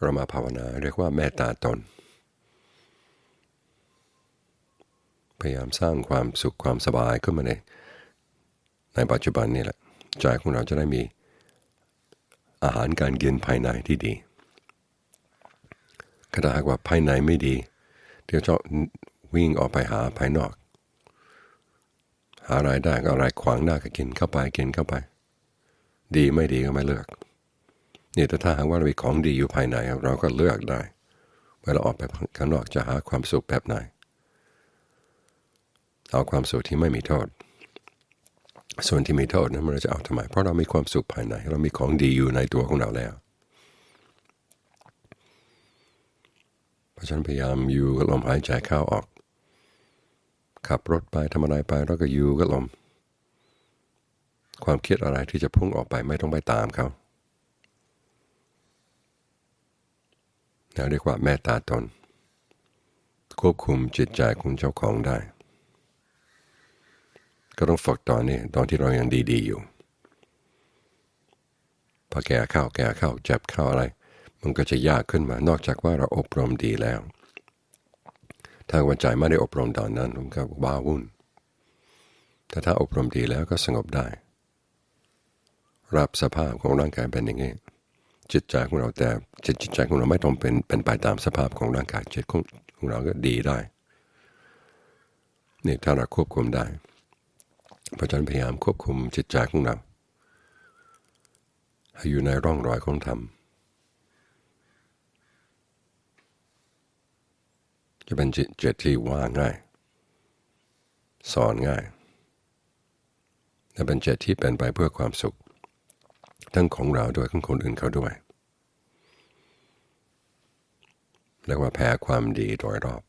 เรามาภาวนาเรียกว่าเมตตาตน พยายามสร้างความสุขความสบายขึ้นมาในในปัจจุบันนี่แหละใจของเราจะได้มีอาหารการกินภายในที่ดีกระดาว่าภายในไม่ดี เดี๋ยวจะวิ่งออกไปหาภายนอก หาไรายได้ก็อะไรขวางหน้าก็กินเข้าไปกินเข้าไป ดีไม่ดีก็ไม่เลือก นี่แต่ถ้าหากว่าเรามีของดีอยู่ภายใน เราก็เลือกได้ เวลาออกไปข้างนอกจะหาความสุขแบบไหน เอาความสุขที่ไม่มีโทษ ส่วนที่มีโทษนั้นเราจะเอาทำไม เพราะเรามีความสุขภายใน เรามีของดีอยู่ในตัวของเราแล้ว เพราะฉะนั้นพยายามอยู่กับลมหายใจเข้าออก ขับรถไปทำอะไรไปเราก็อยู่กับลม ความคิดอะไรที่จะพุ่งออกไปไม่ต้องไปตามเขา เราเรียกว่าแม่ตาตน ควบคุมจิตใจของเจ้าของได้ ก็ต้องฝึกตอนนี้ตอนที่เรายังดี ๆ อยู่ พอแก่เข้าแก่เข้าเจ็บเข้าอะไร มันก็จะยากขึ้นมานอกจากว่าเราอบรมดีแล้ว ถ้าวันใจไม่ได้อบรมตอนนั้นมันก็ว้าวุ่นแต่ถ้าอบรมดีแล้วก็สงบได้ รับสภาพของร่างกายเป็นอย่างนี้ จิตใจของเราแต่จิตจิตใจของเราไม่ต้องเป็นเป็นไปตามสภาพของร่างกายจิตของของเราก็ดีได้นี่ถ้าเราควบคุมได้เพราะฉะนั้นพยายามควบคุมจิตใจของเราให้อยู่ในร่องรอยของธรรมจะเป็นจิตจตที่ว่างง่าย สอนง่ายและเป็นจิตที่เป็นไปเพื่อความสุข ทั้งของเราด้วยทั้งคนอื่นเขาด้วยเรียกว่าแพ้ความดีโดยรอบ